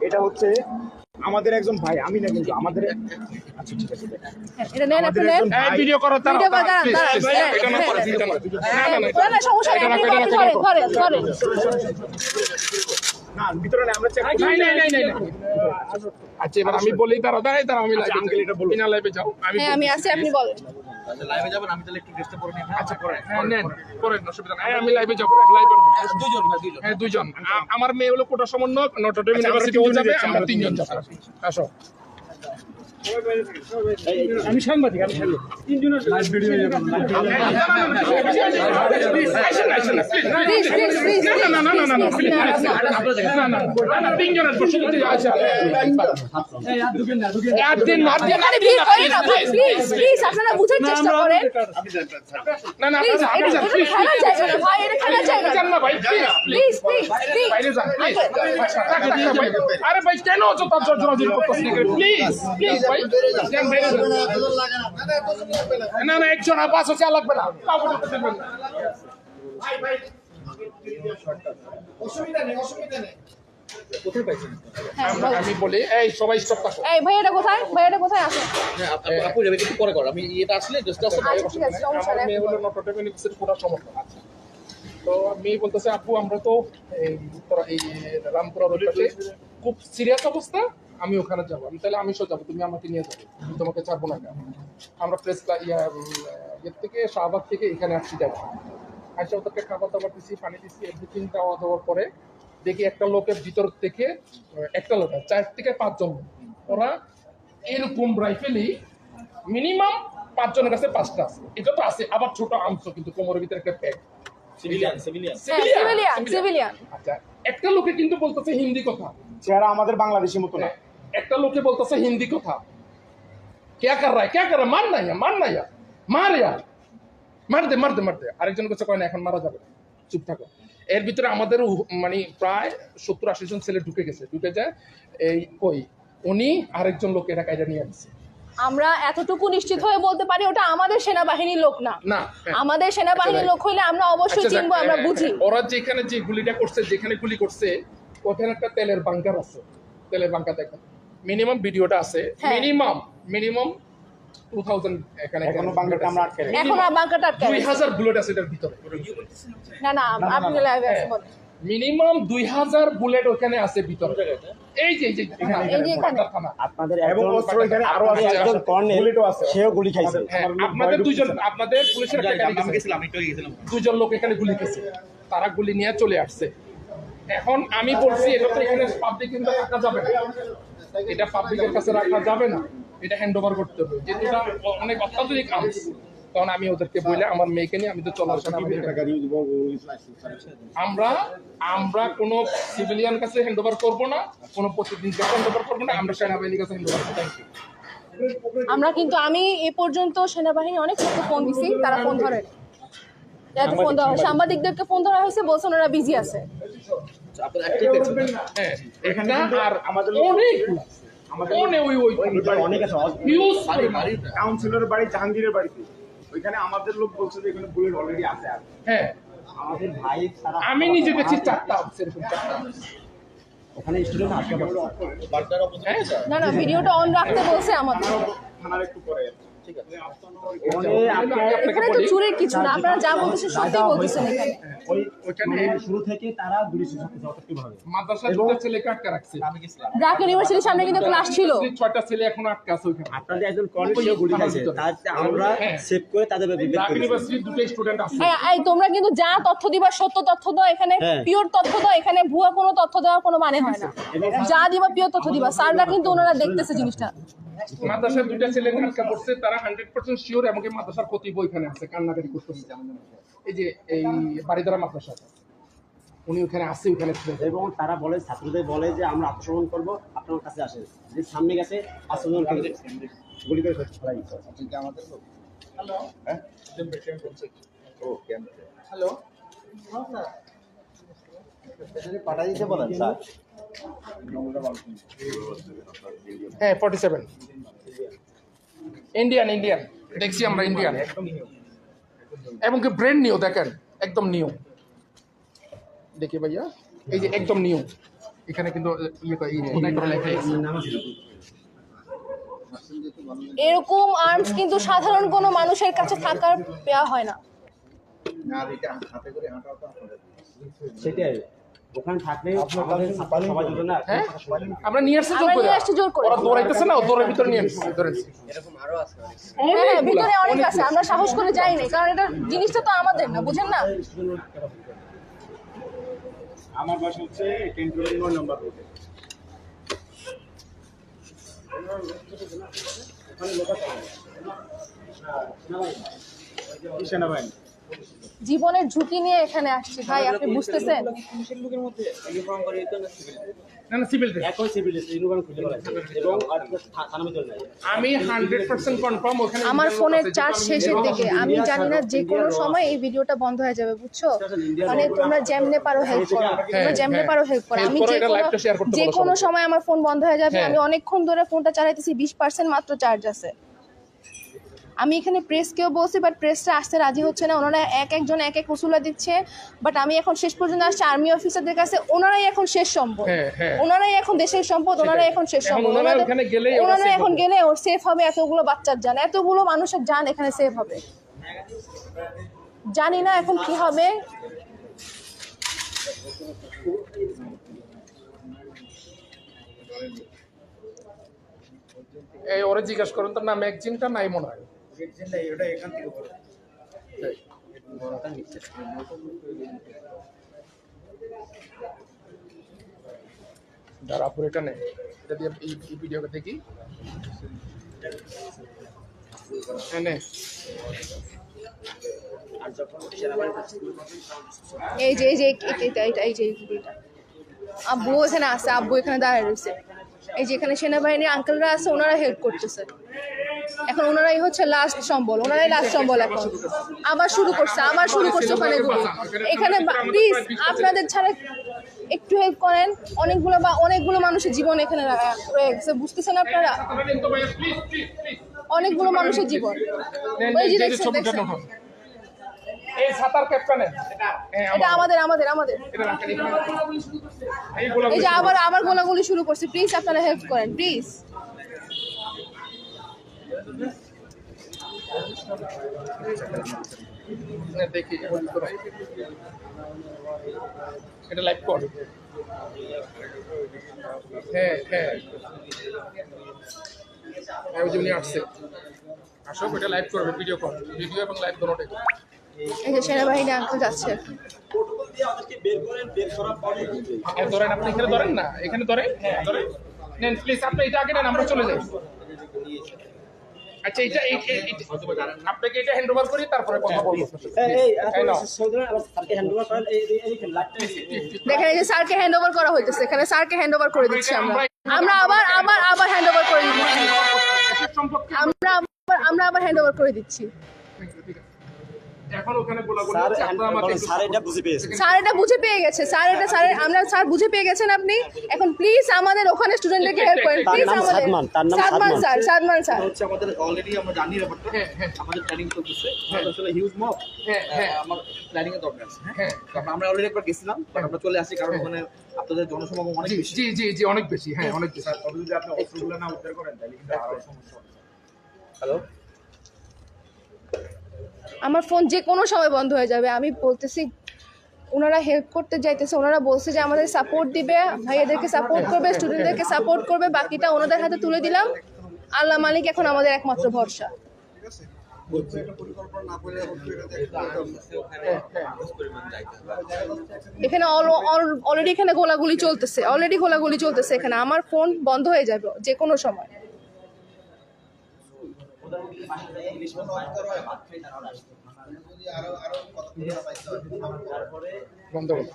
এটা হচ্ছে আমাদের একজন ভাই আমি না কিন্তু আমাদের আচ্ছা ঠিক আছে এটা নেন আমাদের নেন ভিডিও করো তারা ভিডিও করো, দাঁড়ান, please, দাঁড়ান, please, দাঁড়ান, এটা না হ্যাঁ। করো, না না, না, না, না, না, সমস্যা নেই, এটা না আপনি আচ্ছা এবার আমি বলি দাঁড়াও দাঁড়াই দাঁড়াও আমি আচ্ছা, লাইভে লাইভে যাও। আমি হ্যাঁ আমি আছি আপনি বলেন। লাইভে যাবেন আমি তাহলে একটু ড্রেসটা পরে নিই। আচ্ছা হ্যাঁ নেন। করেন অসুবিধা নাই। আমি লাইভে যাব লাইভে দুজন ভাই দুজন হ্যাঁ দুইজন। আমার মেয়ে হলো কোটা সমন্বয় নটরডেম আচ্ছা, ইউনিভার্সিটি যাবে আমরা তিনজন যাব। আসো। আমি সাংবাদিক আমি সাংবাদিক তিনজনের না আচ্ছা আর ভাই আপনারা বুঝার চেষ্টা করেন না না আরে কেন অত প্লিজ প্লিজ না না একজন হচ্ছে আমি বলি এই সবাই স্টপ এই এটা কোথায়? কোথায় আছে আপু যাবে একটু পরে করো আমি এটা আসলে আসলে আচ্ছা। ঠিক আছে সমস্যা আমার পুরো সমর্থন আছে তো মেয়ে বলতেছে, আপু, আমরা তো এই উত্তরা- এই, রামপুরা খুব সিরিয়াস অবস্থা। আমি ওখানে যাব। আমি তাহলে আমি সব যাব তুমি আমাকে নিয়ে যাবে। আমি তোমাকে ছাড়বো না কেন? আমরা প্রেস ইয়া ইয়ের থেকে শাহবাগ থেকে এখানে আসছি যাব। আসে ওদেরকে খাবার দাবার দিছি পানি দিছি এভরিথিং দেওয়া দেওয়ার পরে দেখি একটা লোকের ভিতর থেকে একটা লোক চার থেকে পাঁচজন লোক। ওরা এরকম রাইফেলই মিনিমাম পাঁচজনের কাছে পাঁচটা আছে। এটা তো আছে আবার ছোট আর্মস কিন্তু কোমরের ভিতরে একটা প্যাক সিভিলিয়ান সিভিলিয়ান হ্যাঁ আচ্ছা একটা লোকে কিন্তু বলতেছে হিন্দি কথা। চেহারা আমাদের বাংলাদেশের মতো না। একটা লোকে বলতেছে হিন্দি কথা। কে কার রায়? কে কার মার না ইয়া মার না ইয়া মার ইয়া মার দে মার দে মার দে। আরেকজন কাছে কয় না এখন মারা যাবে। চুপ থাকো। এর ভিতরে আমাদের মানে প্রায় সত্তর আশি জন ছেলে ঢুকে গেছে। ঢুকে যায় এই কই? উনি আরেকজন লোক এটা কায়দা নিয়ে আসছে আমরা এতটুকু নিশ্চিত হয়ে বলতে পারি ওটা আমাদের সেনাবাহিনীর লোক না। না হ্যাঁ। আমাদের সেনাবাহিনীর আচ্ছা, লোক হইলে আমরা অবশ্যই আচ্ছা, চিনবো আমরা বুঝি। ওরা যেখানে যে গুলিটা করছে যেখানে গুলি করছে ওখানে একটা তেলের বাংকার আছে। তেলের বাংকার দেখা মিনিমাম ভিডিওটা আছে। হ্যাঁ। মিনিমাম মিনিমাম টু থাউজেন্ড এখানে এখনও বাংলাটা আমরা আটকে রাখি। এখন আটকে দুই হাজার বুলেট আছে এটার ভিতরে। না না আপনি লাইভে আছে মিনিমাম দুই হাজার বুলেট ওখানে আছে ভিতরে। এই যে এই যে এখানে, এই যে এখানে। বাংকার থানা। আপনাদের এবং অস্ত্র এখানে আরও আছে একজন কর্নেল আছে। সেও গুলি খাইছে। হ্যাঁ, লোক আপনাদের পুলিশের গেছিলাম দুজন লোক এখানে গুলি খেয়েছে। তারা গুলি নিয়ে চলে আসছে। এখন আমি বলছি এটা তো এখানে পাবলিক কিন্তু রাখা যাবে না। এটা পাবলিকের কাছে রাখা যাবে না। এটা হ্যান্ড ওভার করতে হবে। যেহেতু এটা অনেক অত্যাধুনিক আর্মস তখন আমি ওদেরকে বলে আমার মেয়েকে নিয়ে আমি তো চলার আমরা আমরা কোনো সিভিলিয়ান কাছে হ্যান্ড ওভার করব না কোনো প্রতিদিন কাছে হ্যান্ড ওভার করব না আমরা সেনাবাহিনীর কাছে হ্যান্ড ওভার করব। থ্যাংক ইউ আমরা কিন্তু আমি এ পর্যন্ত সেনাবাহিনী অনেক লোককে ফোন দিছি তারা ফোন ধরে এত ফোন দেওয়া সাংবাদিকদেরকে ফোন ধরা হয়েছে বলছেন ওরা বিজি আছে। আপনার একটাই দেখছেন। হ্যাঁ এখানে আর আমাদের অনেক অনেক ওই ওই অনেক আছে হিউজ বাড়ি বাড়ি কাউন্সিলরের বাড়ি জাহাঙ্গীরের বাড়িতে। ওইখানে আমাদের লোক বলছে যে এখানে বুলেট অলরেডি আছে আর। হ্যাঁ। আমাদের ভাই তারা আমি নিজে গেছি চারটা সেরকম চারটা ওখানে স্টুডেন্ট আটকে হ্যাঁ না না ভিডিওটা অন রাখতে বলছে আমাদের। থানার একটু পরে ঠিক আছে ওখানে আমি আপনাকে এখানে তো চুরির কিছু না আপনারা যা বলতেছেন সত্যি বলতেছেন এখানে। ওই শুরু থেকে তারা গুলি যথেষ্ট ভাবে। মাদ্রাসা দুটো ছেলেকে আটকে রাখছে। আমি ইউনিভার্সিটির সামনে কিন্তু ক্লাস ছিল। ছয়টা ছেলে এখন আটকে আছে ওইখানে। আপনাদের একজন কর্নেল গুলি খাইছে আমরা হ্যাঁ। সেভ করে তাদের বিবেক ইউনিভার্সিটির দুটো স্টুডেন্ট আছে। এই- এই তোমরা কিন্তু যা তথ্য দিবা সত্য তথ্য দাও এখানে হ্যাঁ। পিওর তথ্য দাও এখানে ভুয়া কোনো তথ্য দেওয়ার কোনো মানে হয় না। যা দিবা পিওর তথ্য দিবা। স্যাররা কিন্তু ওনারা দেখতেছে জিনিসটা। মাদ্রাসার দুইটা ছেলে আটকা পড়ছে তারা হান্ড্রেড পার্সেন্ট শিওর এমনকি মাদ্রাসার খতিব ওইখানে আছে কান্নাকাটি করতেছে এই যে এই বাড়িদারা মাদ্রাসা উনি ওখানে আসে ওখানে এবং তারা বলে ছাত্রদের বলে যে আমরা আত্মসমর্পণ করব আপনার কাছে আসেন। যে সামনে গেছে পাঁচজন গুলি করে ফেলাই দিচ্ছে আপনি কি আমাদের লোক? হ্যালো? পাঠাই দিতে বলেন স্যার। হ্যাঁ ফর্টি সেভেন ইন্ডিয়ান ইন্ডিয়ান দেখছি আমরা ইন্ডিয়ান এবং কি ব্রেন নিউ দেখেন একদম নিউ দেখি ভাইয়া এই যে একদম নিউ এখানে কিন্তু ইয়ে আছে। এরকম আর্মস কিন্তু সাধারণ কোনো মানুষের কাছে থাকার দেওয়া হয় না। আর এটা হাতে করে হাঁটাও তো সেটাই। ওখানে থাকলে আমাদের ছাত্র সমাজ জন্য না হ্যাঁ? আমরা নিয়ে আসছি জোর করে। নিয়ে আসছি জোর করে। ওরা দৌড়াইতেছে না দৌড়ের ভিতরে নিয়ে আসছি ধরেছি হ্যাঁ হ্যাঁ, ভিতরে অনেক আছে আমরা সাহস করে যাইনি কারণ এটা জিনিসটা তো আমাদের না বুঝেন না? আমার বাসা হচ্ছে নম্বর রোডে। সেনাবাহিনী। জীবনের ঝুঁকি নিয়ে এখানে আসছি। ভাই আপনি বুঝতেছেন? আমার ফোনের চার্জ শেষের দিকে। আমি জানি না যে কোনো সময় এই ভিডিওটা বন্ধ হয়ে যাবে বুঝছ? মানে তোমরা যেমনে পারো হেল্প করো। তোমরা যেমনে হ্যাঁ। পারো হেল্প করো। আমি যে কোনো যে কোনো সময় আমার ফোন বন্ধ হয়ে যাবে। হ্যাঁ। আমি অনেকক্ষণ ধরে ফোনটা চালাইতেছি বিশ পার্সেন্ট মাত্র চার্জ আছে। আমি এখানে প্রেসকেও বলছি বাট প্রেসটা আসতে রাজি হচ্ছে না। ওনারা এক একজন এক এক উসুলা দিচ্ছে বাট আমি এখন শেষ পর্যন্ত আসছি আর্মি অফিসারদের কাছে। ওনারাই এখন শেষ সম্পদ। হ্যাঁ, হ্যাঁ। ওনারাই এখন দেশের সম্পদ ওনারাই এখন শেষ সম্পদ। ওনারা এখন গেলে ওর সেফ হবে এতগুলো বাচ্চার যান এতগুলো মানুষের যান এখানে সেফ হবে। জানি না এখন কি হবে। এই ওরে জিজ্ঞাসা করুন তো না ম্যাগজিনটা নাই মনে হয়? ওটা এখান থেকে বড় এটা এটা এই ভিডিওটা দেখি এই যে এই যে, এটা এটা এটা এই যে আব্বু এখানে আছে, আব্বু এখানে দাঁড়িয়ে রয়েছে। এই যে এখানে সেনাবাহিনীর আঙ্কেলরা আছে, ওনারা হেল্প করতেছে। এখন ওনারাই হচ্ছে লাস্ট সম্বল ওনারাই লাস্ট সম্বল এখন। আবার শুরু করছে আবার শুরু করছে ওখানে গুলি এখানে প্লিজ আপনাদের ছাড়া একটু হেল্প করেন। অনেকগুলো বা অনেকগুলো মানুষের জীবন এখানে রা- রয়ে গেছে বুঝতেছেন আপনারা। অনেকগুলো মানুষের জীবন। ওই যে দেখছেন দেখছেন। এই সাতার ক্যাপটা হ্যাঁ এটা আমাদের আমাদের আমাদের। এটা এই যে আবার আবার গোলাগুলি শুরু করছে। প্লিজ আপনারা হেল্প করেন প্লিজ দেখি এটা লাইভ কর হ্যাঁ হ্যাঁ। হ্যাঁ ওই আসছে। আসো এটা লাইভ করবে ভিডিও কল ভিডিও এবং লাইভ দুটোটাই সেনাবাহিনী আঙ্কেল যাচ্ছে। হ্যাঁ ধরেন আপনি এখানে ধরেন না? এখানে ধরেন? হ্যাঁ ধরেন। নেন প্লিজ আপনি এটা আগে নেন আমরা চলে যাই। আচ্ছা এটা আপনাকে এটা হ্যান্ড ওভার করি তারপরে কথা বলব। এই এই এই দেখেন যে স্যারকে হ্যান্ড ওভার করা হইতেছে এখানে স্যারকে হ্যান্ড ওভার করে দিচ্ছি আমরা। আমরা আবার আবার আবার হ্যান্ড ওভার করে দিচ্ছি। আমরা আবার আমরা আবার হ্যান্ড ওভার করে দিচ্ছি। এখন ওখানে স্যার হচ্ছে, আপনারা আমাকে একটু- স্যার এটা বুঝে পেয়েছে। স্যার এটা বুঝে পেয়ে গেছে। স্যার এটা স্যারের আমরা স্যার বুঝে পেয়ে গেছেন আপনি? এখন প্লিজ আমাদের ওখানে স্টুডেন্টদেরকে হেল্প করেন। প্লিজ আমাদের সাদমান, তার নাম সাদমান। Sir Sadman sir. হচ্ছে আমাদের অলরেডি আমরা জানি ব্যাপারটা। হ্যাঁ হ্যাঁ। আমাদের প্ল্যানিং চলতেছে। আসলে হিউজ মব হ্যাঁ হ্যাঁ আমার প্ল্যানিং এর দরকার আছে। হ্যাঁ। হ্যাঁ আমরা অলরেডি একবার গেছিলাম বাট আমরা চলে আসি কারণ ওখানে আপনাদের জনসমাগম অনেক বেশি। জি জি জি অনেক বেশি। হ্যাঁ অনেক বেশি। তবে যদি আপনি অস্ত্রগুলো না উদ্ধার করেন তাহলে কিন্তু আরও সমস্যা হবে। হ্যালো আমার ফোন যে কোনো সময় বন্ধ হয়ে যাবে। আমি বলতেছি, ওনারা হেল্প করতে যাইতেছে, ওনারা বলছে যে আমাদের সাপোর্ট দিবে, ভাইয়াদেরকে সাপোর্ট করবে স্টুডেন্টদেরকে সাপোর্ট করবে, বাকিটা ওনাদের হাতে তুলে দিলাম। আল্লাহ মালিক এখন আমাদের একমাত্র ভরসা। এখানে অলরেডি এখানে গোলাগুলি চলতেছে অলরেডি গোলাগুলি চলতেছে এখানে। আমার ফোন বন্ধ হয়ে যাবে যে কোনো সময়। বন্ধ করুন